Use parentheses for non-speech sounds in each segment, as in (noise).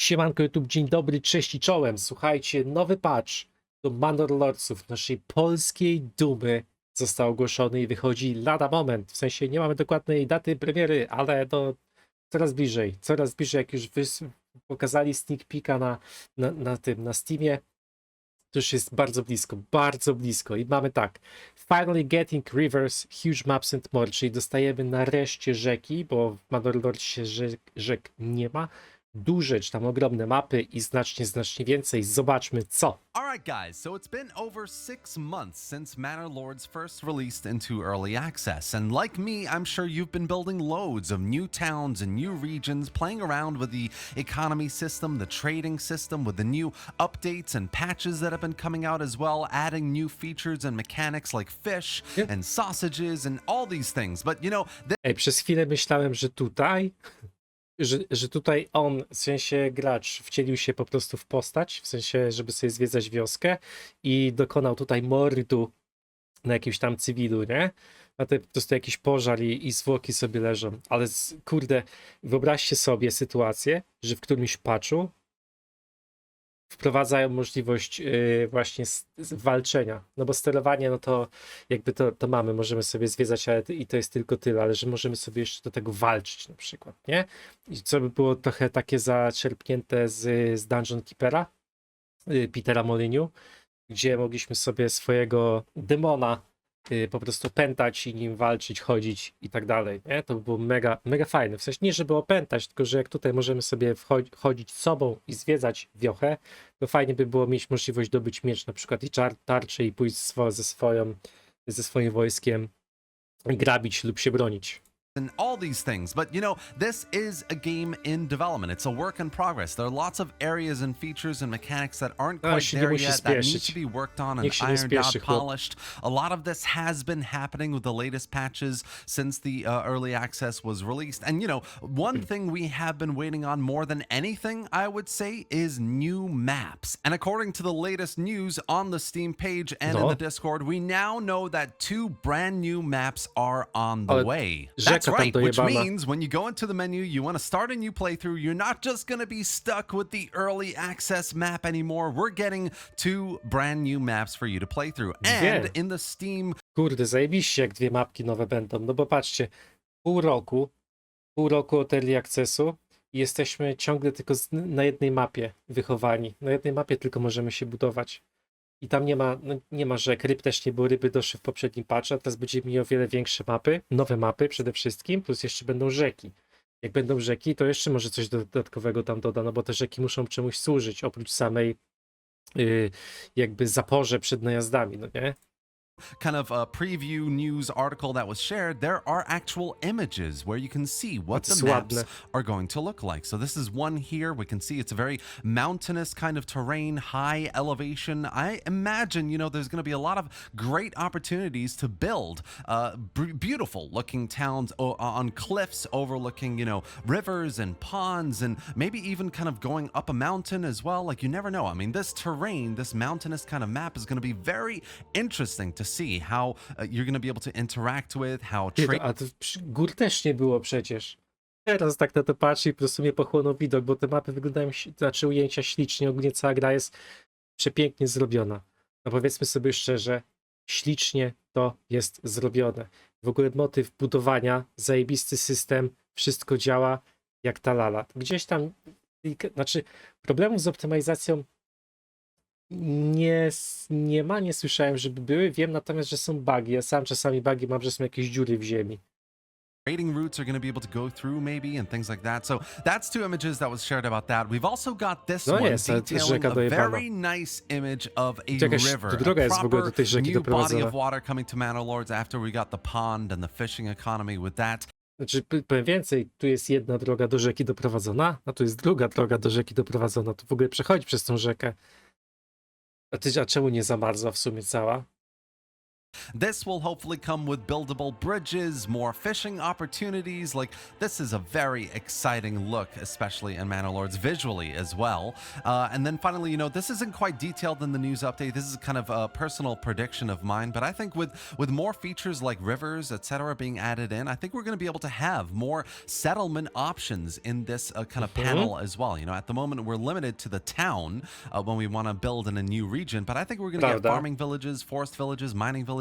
Siemanko YouTube, dzień dobry, cześć i czołem. Słuchajcie, nowy patch do Manor Lordsów, naszej polskiej dumy został ogłoszony i wychodzi lada moment. W sensie nie mamy dokładnej daty premiery, ale to coraz bliżej, coraz bliżej, jak już pokazali sneak peeka na, na, na tym, na Steamie, to już jest bardzo blisko, bardzo blisko i mamy tak, finally getting rivers, huge maps and more, czyli dostajemy nareszcie rzeki, bo w Manor Lordsie rzek, rzek nie ma, duże czy tam ogromne mapy i znacznie, znacznie więcej. Zobaczmy co. Alright, guys, so it's been over six months since Manor Lords first released into early access, and like me, I'm sure you've been building loads of new towns and new regions, playing around with the economy system, the trading system, with the new updates and patches that have been coming out as well, adding new features and mechanics like fish and sausages and all these things. But you know, Ej, przez chwilę myślałem, że tutaj, że, że tutaj on, w sensie gracz, wcielił się po prostu w postać, w sensie, żeby sobie zwiedzać wioskę i dokonał tutaj mordu na jakimś tam cywilu, nie? A to po prostu jakiś pożar i, i zwłoki sobie leżą. Ale z, kurde, wyobraźcie sobie sytuację, że w którymś patchu wprowadzają możliwość yy, właśnie walczenia. No bo sterowanie, no to jakby to, to mamy, możemy sobie zwiedzać, ale i to jest tylko tyle, ale że możemy sobie jeszcze do tego walczyć na przykład, nie? I co by było trochę takie zaczerpnięte z, z Dungeon Keepera, yy, Petera Moliniu, gdzie mogliśmy sobie swojego demona po prostu pętać i nim walczyć, chodzić i tak dalej, nie? To by było mega, mega fajne. W sensie nie, żeby opętać, tylko że jak tutaj możemy sobie chodzić sobą i zwiedzać wiochę, to fajnie by było mieć możliwość dobyć miecz na przykład i tarczę i pójść swo- ze, swoją, ze swoim wojskiem grabić lub się bronić. And all these things. But you know, this is a game in development. It's a work in progress. There are lots of areas and features and mechanics that aren't quite się there yet that need to be worked on and Niech się nie ironed out, polished. A lot of this has been happening with the latest patches since the uh, early access was released. And you know, one thing we have been waiting on more than anything, I would say, is new maps. And according to the latest news on the Steam page and in the Discord, we now know that two brand new maps are on the Ale way. rzeka That's right, which dojebana. means when you go into the menu, you want to start a new playthrough, you're not just going to be stuck with the early access map anymore. We're getting two brand new maps for you to play through. And in the Steam Kurde, zajebiście jak dwie mapki nowe będą, no bo patrzcie, pół roku, pół roku od Early Accessu i jesteśmy ciągle tylko z, na jednej mapie wychowani. Na jednej mapie tylko możemy się budować. I tam nie ma, no nie ma rzek, ryb też nie było, ryby doszły w poprzednim patchu, a teraz będziemy mieli o wiele większe mapy, nowe mapy przede wszystkim, plus jeszcze będą rzeki. Jak będą rzeki, to jeszcze może coś dodatkowego tam doda, no bo te rzeki muszą czemuś służyć, oprócz samej yy, jakby zaporze przed najazdami, no nie? Kind of uh, preview news article that was shared, there are actual images where you can see what the maps are going to look like. So this is one here. We can see it's a very mountainous kind of terrain, high elevation. I imagine, you know, there's going to be a lot of great opportunities to build uh, b- beautiful looking towns o- on cliffs overlooking, you know, rivers and ponds and maybe even kind of going up a mountain as well. Like you never know. I mean, this terrain, this mountainous kind of map is going to be very interesting to see how uh, you're going to be able to interact with, how trade a to gór też nie było przecież. Teraz tak na to patrzę i po prostu mnie pochłonął widok, bo te mapy wyglądają, znaczy ujęcia ślicznie, ogólnie cała gra jest przepięknie zrobiona. No powiedzmy sobie szczerze, ślicznie to jest zrobione. W ogóle motyw budowania, zajebisty system, wszystko działa jak ta lala. Gdzieś tam, znaczy problemów z optymalizacją nie, nie ma, nie słyszałem, żeby były. Wiem natomiast, że są bugi. Ja sam czasami bugi mam, że są jakieś dziury w ziemi. trading routes are going to be able to go through maybe and things like that. So that's two images that was shared about that. We've also got this No one jest, detailing a very nice image of a jakaś river, a jest w ogóle do proper tej rzeki new body of water coming to Manor Lords after we got the pond and the fishing economy with that. Znaczy, powiem więcej, tu jest jedna droga do rzeki doprowadzona, a tu jest druga droga do rzeki doprowadzona. Tu w ogóle przechodzi przez tą rzekę. A, ty, a czemu nie zamarzła w sumie cała? This will hopefully come with buildable bridges, more fishing opportunities. Like, this is a very exciting look, especially in Manor Lords visually as well. Uh, and then finally, you know, this isn't quite detailed in the news update. This is kind of a personal prediction of mine, but I think with with more features like rivers, etc., being added in, I think we're going to be able to have more settlement options in this uh, kind of Mhm. panel as well. You know, at the moment we're limited to the town uh, when we want to build in a new region, but I think we're going to get farming villages, forest villages, mining villages,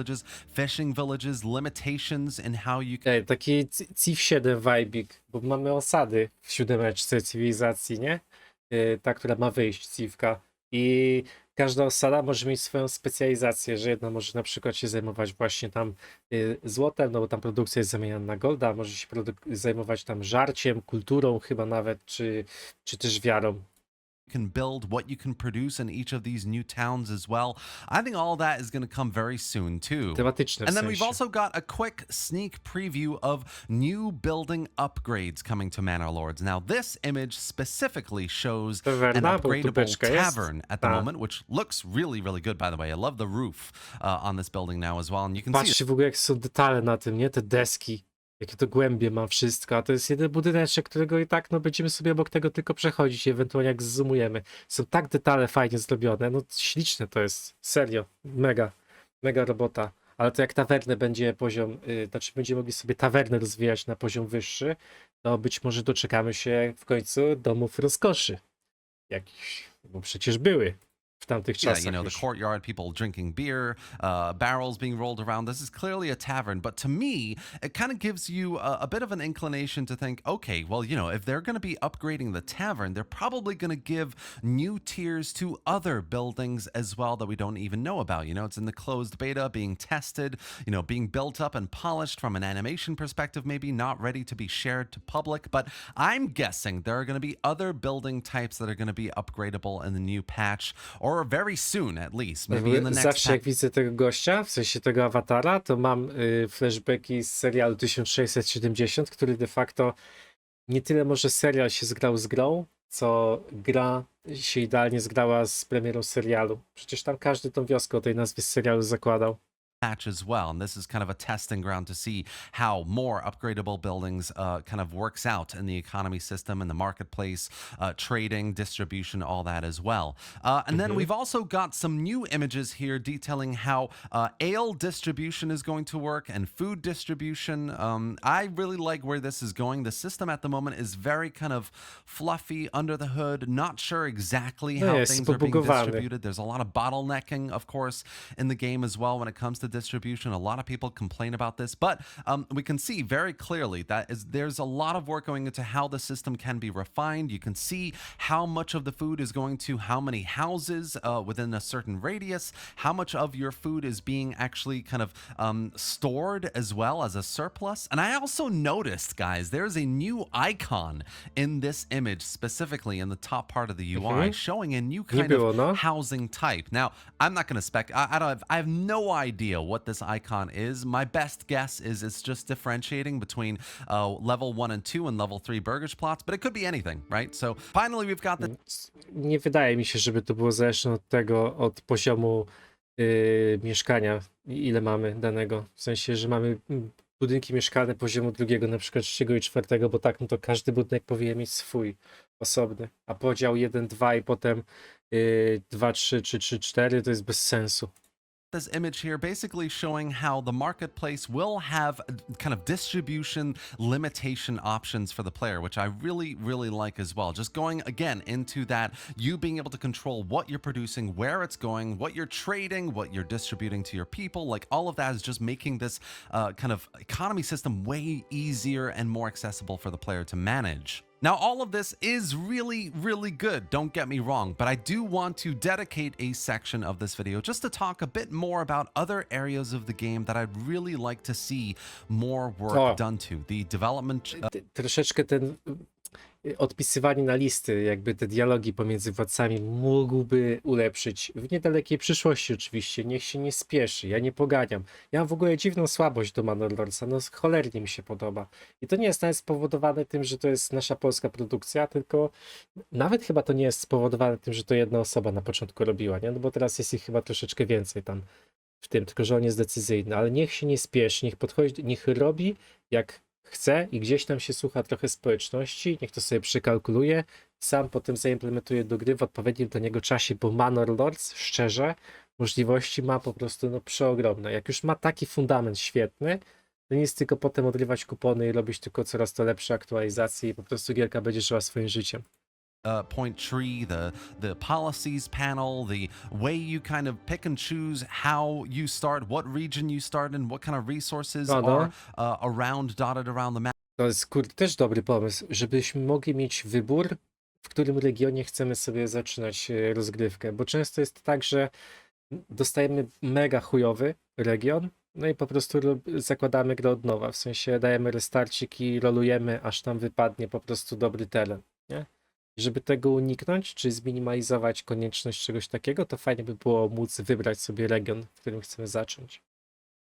fishing villages, limitations in how you can Ej, taki Civ 7 vibik, bo mamy osady w siódemeczce cywilizacji, nie? Yy, Ta, która ma wyjść, Civka. I każda osada może mieć swoją specjalizację, że jedna może na przykład się zajmować właśnie tam yy, złotem, no bo tam produkcja jest zamieniana na golda, może się zajmować tam żarciem, kulturą chyba nawet, czy, czy też wiarą. Can build, what you can produce in each of these new towns as well. I think all that is going to come very soon too. Tematyczne And then we've also got a quick sneak preview of new building upgrades coming to Manor Lords. Now, this image specifically shows an upgradable tavern at the moment, which looks really, really good, by the way. I love the roof uh, on this building now as well. And you can see Patrzcie w ogóle, jak są detale na tym, nie? Te deski, jakie to głębie ma wszystko, a to jest jeden budyneczek, którego i tak no, będziemy sobie obok tego tylko przechodzić, ewentualnie jak zoomujemy. Są tak detale fajnie zrobione, no śliczne to jest, serio, mega, mega robota. Ale to jak tawernę będzie poziom, y, znaczy będziemy mogli sobie tawernę rozwijać na poziom wyższy, to być może doczekamy się w końcu domów rozkoszy. Jakichś, bo przecież były w tamtych Yeah, you know, już. the courtyard, people drinking beer, uh, barrels being rolled around. This is clearly a tavern, but to me, it kind of gives you a, a bit of an inclination to think, okay, well, you know, if they're going to be upgrading the tavern, they're probably going to give new tiers to other buildings as well that we don't even know about. You know, it's in the closed beta, being tested, you know, being built up and polished from an animation perspective, maybe not ready to be shared to public. But I'm guessing there are going to be other building types that are going to be upgradable in the new patch or very soon at least, maybe in the next Zawsze jak widzę tego gościa, w sensie tego awatara, to mam y, flashbacki z serialu 1670, który de facto nie tyle może serial się zgrał z grą, co gra się idealnie zgrała z premierą serialu. Przecież tam każdy tą wioskę o tej nazwie z serialu zakładał. Patch as well. And this is kind of a testing ground to see how more upgradable buildings uh, kind of works out in the economy system and the marketplace, uh, trading, distribution, all that as well. Uh, and then Mhm. we've also got some new images here detailing how uh, ale distribution is going to work and food distribution. Um, I really like where this is going. The system at the moment is very kind of fluffy under the hood, not sure exactly how jest things are being distributed. There's a lot of bottlenecking, of course, in the game as well when it comes to distribution. A lot of people complain about this, but um, we can see very clearly that is there's a lot of work going into how the system can be refined. You can see how much of the food is going to how many houses uh, within a certain radius, how much of your food is being actually kind of um, stored as well as a surplus. And I also noticed, guys, there's a new icon in this image, specifically in the top part of the UI, Mhm. showing a new kind of housing type. Now, I'm not going to spec. I, I don't. Have, I have no idea what this icon is. My best guess is it's just differentiating between uh, level one and two and level three burgers plots, but it could be anything, right? So finally, we've got the Nie wydaje mi się, żeby to było zależne od tego, od poziomu y, mieszkania, ile mamy danego. W sensie, że mamy mm, budynki mieszkalne poziomu drugiego, na przykład trzeciego i czwartego, bo tak, no to każdy budynek powinien mieć swój osobny. A podział 1, 2 i potem y, 2, 3 czy 3, 4 to jest bez sensu. This image here basically showing how the marketplace will have kind of distribution limitation options for the player, which I really, really like as well. Just going again into that, you being able to control what you're producing, where it's going, what you're trading, what you're distributing to your people. Like all of that is just making this uh, kind of economy system way easier and more accessible for the player to manage. Now, all of this is really, really good, don't get me wrong, but I do want to dedicate a section of this video just to talk a bit more about other areas of the game that I'd really like to see more work Oh. done to. The development uh, Troszeczkę ten odpisywanie na listy, jakby te dialogi pomiędzy władcami mógłby ulepszyć w niedalekiej przyszłości oczywiście, niech się nie spieszy, ja nie poganiam. Ja mam w ogóle dziwną słabość do Manor Lordsa, no cholernie mi się podoba. I to nie jest nawet spowodowane tym, że to jest nasza polska produkcja, tylko nawet chyba to nie jest spowodowane tym, że to jedna osoba na początku robiła, nie? No bo teraz jest ich chyba troszeczkę więcej tam w tym, tylko że on jest decyzyjny, ale niech się nie spieszy, niech podchodzi, niech robi jak chce i gdzieś tam się słucha trochę społeczności, niech to sobie przekalkuluje, sam potem zaimplementuje do gry w odpowiednim dla niego czasie, bo Manor Lords, szczerze, możliwości ma po prostu no przeogromne. Jak już ma taki fundament świetny, to jest tylko potem odrywać kupony i robić tylko coraz to lepsze aktualizacje i po prostu gierka będzie żyła swoim życiem. Uh, point tree, the the policies panel, the way you kind of pick and choose how you start, what region you start in, what kind of resources No, no. are uh, around, dotted around the map. To jest kurde, też dobry pomysł, żebyśmy mogli mieć wybór, w którym regionie chcemy sobie zaczynać e, rozgrywkę, bo często jest tak, że dostajemy mega chujowy region, no i po prostu ro- zakładamy grę od nowa, w sensie dajemy restarcik i rolujemy, aż tam wypadnie po prostu dobry teren, nie? Żeby tego uniknąć, czy zminimalizować konieczność czegoś takiego, to fajnie by było móc wybrać sobie region, w którym chcemy zacząć.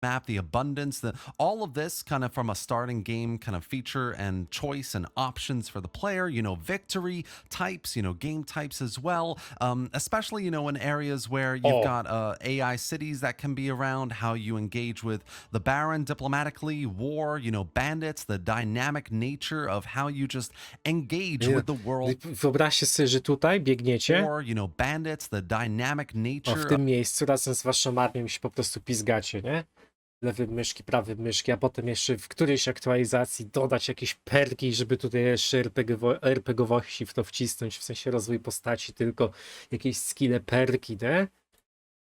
Map, the abundance, the all of this kind of from a starting game kind of feature and choice and options for the player. You know, victory types, you know, game types as well. Um, especially you know in areas where you've Oh. got uh, AI cities that can be around. How you engage with the Baron diplomatically, war. You know, bandits. The dynamic nature of how you just engage with the world. Wyobraźcie sobie, że tutaj biegniecie, War, you know, bandits. The dynamic nature w tym miejscu razem z waszą armią się po prostu pizgacie, nie? Lewym myszki, prawym myszki, a potem jeszcze w którejś aktualizacji dodać jakieś perki, żeby tutaj jeszcze RPG-wo- RPGowości w to wcisnąć, w sensie rozwój postaci, tylko jakieś skille perki, nie?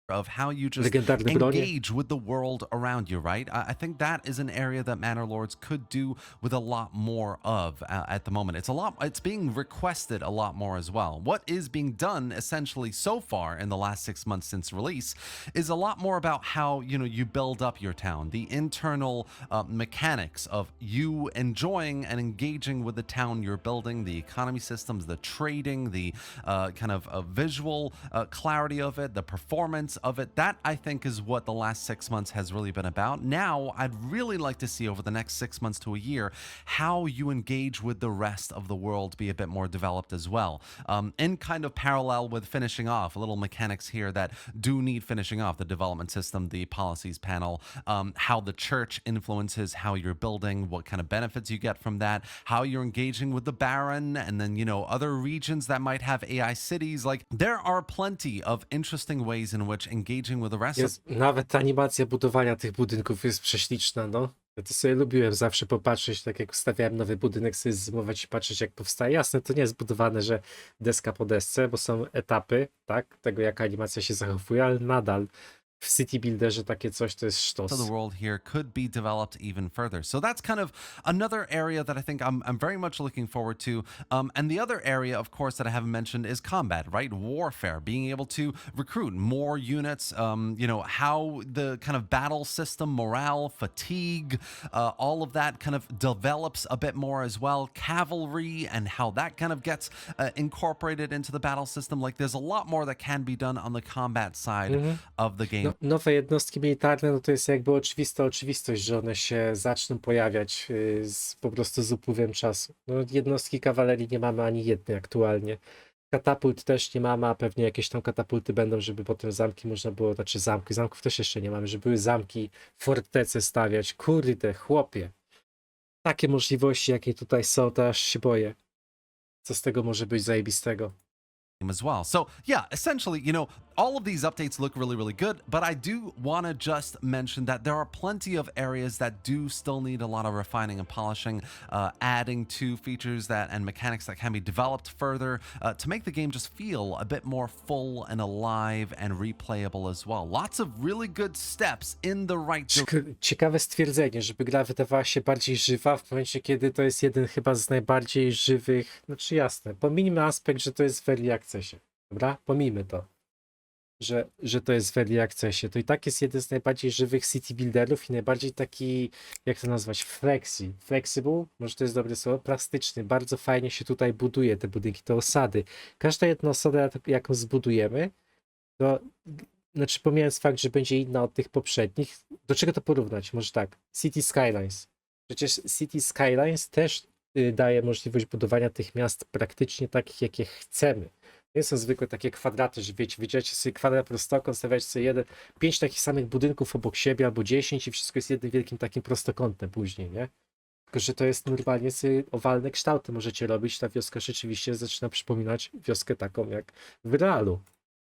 Of how you just engage with the world around you, right? I, I think that is an area that Manor Lords could do with a lot more of uh, at the moment. It's a lot. It's being requested a lot more as well. What is being done essentially so far in the last six months since release is a lot more about how you know you build up your town, the internal uh, mechanics of you enjoying and engaging with the town you're building, the economy systems, the trading, the uh, kind of uh, visual uh, clarity of it, the performance of it. That I think is what the last six months has really been about. Now, I'd really like to see over the next six months to a year how you engage with the rest of the world be a bit more developed as well. Um, in kind of parallel with finishing off, a little mechanics here that do need finishing off the development system, the policies panel, um, how the church influences how you're building, what kind of benefits you get from that, how you're engaging with the Baron, and then, you know, other regions that might have AI cities. Like, there are plenty of interesting ways in which Jest, nawet animacja budowania tych budynków jest prześliczna, no. Ja to sobie lubiłem zawsze popatrzeć, tak jak ustawiałem nowy budynek, sobie zoomować i patrzeć jak powstaje. Jasne, to nie jest budowane, że deska po desce, bo są etapy, tak, tego jak animacja się zachowuje, ale nadal w City Builderze takie coś to jest sztos. of the world here could be developed even further. So that's kind of another area that I think I'm, I'm very much looking forward to. Um, and the other area, of course, that I haven't mentioned is combat, right? Warfare, being able to recruit more units, um, you know, how the kind of battle system, morale, fatigue, uh, all of that kind of develops a bit more as well. Cavalry and how that kind of gets uh, incorporated into the battle system. Like there's a lot more that can be done on the combat side of the game. No, nowe jednostki militarne, no to jest jakby oczywista oczywistość, że one się zaczną pojawiać y, z, po prostu z upływem czasu. No, jednostki kawalerii nie mamy ani jednej aktualnie. Katapult też nie mamy, a pewnie jakieś tam katapulty będą, żeby potem zamki można było, znaczy zamki, zamków też jeszcze nie mamy, żeby były zamki, fortece stawiać. Kurde, chłopie. Takie możliwości, jakie tutaj są, to aż się boję. Co z tego może być zajebistego? As well. So, yeah, essentially, you know, all of these updates look really, really good, but I do want to just mention that there are plenty of areas that do still need a lot of refining and polishing, uh, adding to features that and mechanics that can be developed further uh, to make the game just feel a bit more full and alive and replayable as well. Lots of really good steps in the right Ciek- Ciekawe stwierdzenie, żeby gra wydawała się bardziej żywa w momencie, kiedy to jest jeden chyba z najbardziej żywych. Znaczy jasne, pomijmy aspekt, że to jest w early dobra? Pomijmy to. Że, że to jest w early accessie. To i tak jest jeden z najbardziej żywych city builderów i najbardziej taki, jak to nazwać, flexi, flexible, może to jest dobre słowo, plastyczny. Bardzo fajnie się tutaj buduje te budynki, te osady. Każda jedna osada, jaką zbudujemy, to znaczy pomijając fakt, że będzie inna od tych poprzednich, do czego to porównać? Może tak, City Skylines. Przecież City Skylines też y, daje możliwość budowania tych miast praktycznie takich, jakie chcemy. Nie są zwykłe takie kwadraty, że wiecie, wydzielacie sobie kwadrat prostokąt, stawiacie sobie jeden, pięć takich samych budynków obok siebie albo dziesięć i wszystko jest jednym wielkim takim prostokątem później, nie? Tylko, że to jest normalnie sobie owalne kształty możecie robić. Ta wioska rzeczywiście zaczyna przypominać wioskę taką jak w realu.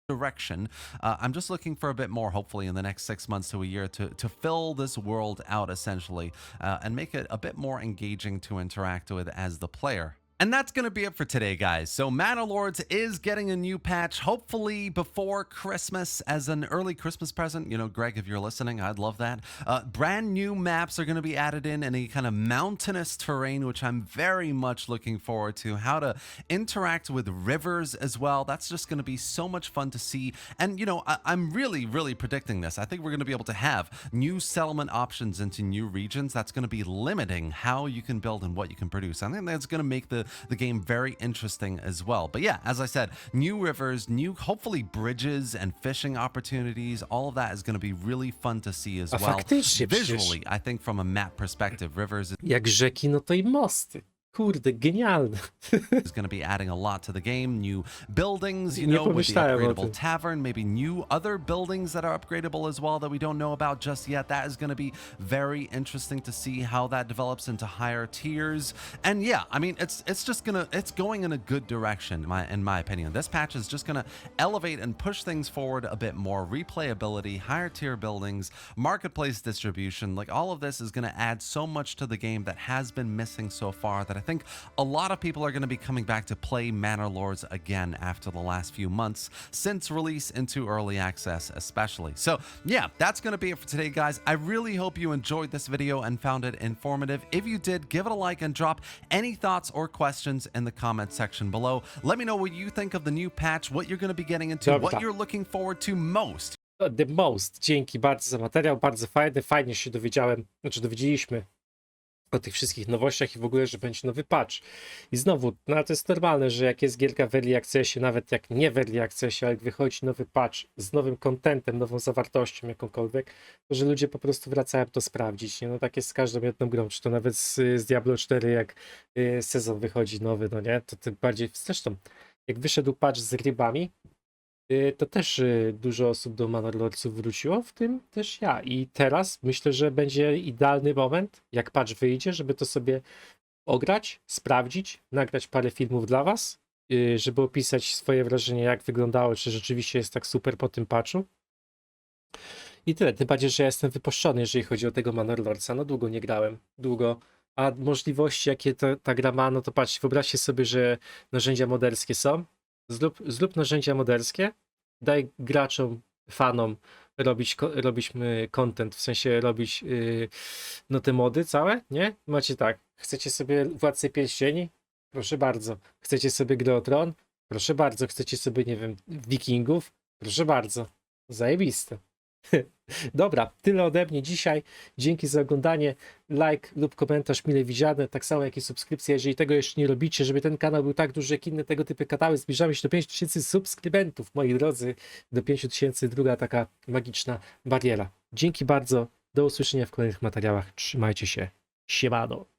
direction. Uh, I'm just looking for a bit more, hopefully, in the next six months to a year to, to fill this world out essentially uh, and make it a bit more engaging to interact with as the player. And that's going to be it for today, guys. So, Manor Lords is getting a new patch, hopefully before Christmas, as an early Christmas present. You know, Greg, if you're listening, I'd love that. Uh, brand new maps are going to be added in and a kind of mountainous terrain, which I'm very much looking forward to. How to interact with rivers as well. That's just going to be so much fun to see. And, you know, I- I'm really, really predicting this. I think we're going to be able to have new settlement options into new regions. That's going to be limiting how you can build and what you can produce. I think that's going to make the, the game very interesting as well. But yeah, as I said, new rivers, new, hopefully, bridges and fishing opportunities. All of that is going to be really fun to see as A well. Visually, I think from a map perspective, rivers Jak rzeki, no to i mosty. Kurde, genialne. (laughs) is going to be adding a lot to the game. New buildings, you Nie know, with the pomyślałem o upgradable tym. tavern, maybe new other buildings that are upgradable as well that we don't know about just yet. That is going to be very interesting to see how that develops into higher tiers. And yeah, I mean, it's it's just gonna it's going in a good direction, in my in my opinion. This patch is just gonna elevate and push things forward a bit more. Replayability, higher tier buildings, marketplace distribution, like all of this is gonna add so much to the game that has been missing so far that I think a lot of people are going to be coming back to play Manor Lords again after the last few months since release into early access, especially. So, yeah, that's going to be it for today, guys. I really hope you enjoyed this video and found it informative. If you did, give it a like and drop any thoughts or questions in the comment section below. Let me know what you think of the new patch, what you're going to be getting into, Dobra. what you're looking forward to most. The most. Dzięki bardzo za materiał, bardzo fajny. Fajnie się dowiedziałem, znaczy dowiedzieliśmy o tych wszystkich nowościach i w ogóle, że będzie nowy patch. I znowu, no to jest normalne, że jak jest gierka w early accessie, nawet jak nie w early accessie, ale jak wychodzi nowy patch z nowym contentem, nową zawartością jakąkolwiek, to że ludzie po prostu wracają to sprawdzić. Nie? No tak jest z każdą jedną grą, czy to nawet z, z Diablo 4, jak y, sezon wychodzi nowy, no nie? To tym bardziej, zresztą jak wyszedł patch z rybami, to też y, dużo osób do Manor Lordsów wróciło, w tym też ja. I teraz myślę, że będzie idealny moment, jak patch wyjdzie, żeby to sobie ograć, sprawdzić, nagrać parę filmów dla was, y, żeby opisać swoje wrażenie, jak wyglądało, czy rzeczywiście jest tak super po tym patchu. I tyle, tym bardziej, że ja jestem wypuszczony, jeżeli chodzi o tego Manor Lordsa. No długo nie grałem, długo. A możliwości, jakie to, ta gra ma, no to patrzcie, wyobraźcie sobie, że narzędzia moderskie są, zrób, zrób narzędzia moderskie, daj graczom, fanom robić, robić content, w sensie robić y, no te mody całe, nie? Macie tak, chcecie sobie Władcę Pierścieni? Proszę bardzo. Chcecie sobie Grę o Tron? Proszę bardzo. Chcecie sobie, nie wiem, Wikingów? Proszę bardzo. Zajebiste. (laughs) Dobra, tyle ode mnie dzisiaj. Dzięki za oglądanie. Like lub komentarz mile widziane, tak samo jak i subskrypcja, jeżeli tego jeszcze nie robicie, żeby ten kanał był tak duży jak inne tego typu kanały. Zbliżamy się do 5000 subskrybentów, moi drodzy. Do 5000 druga taka magiczna bariera. Dzięki bardzo. Do usłyszenia w kolejnych materiałach. Trzymajcie się. Siemano.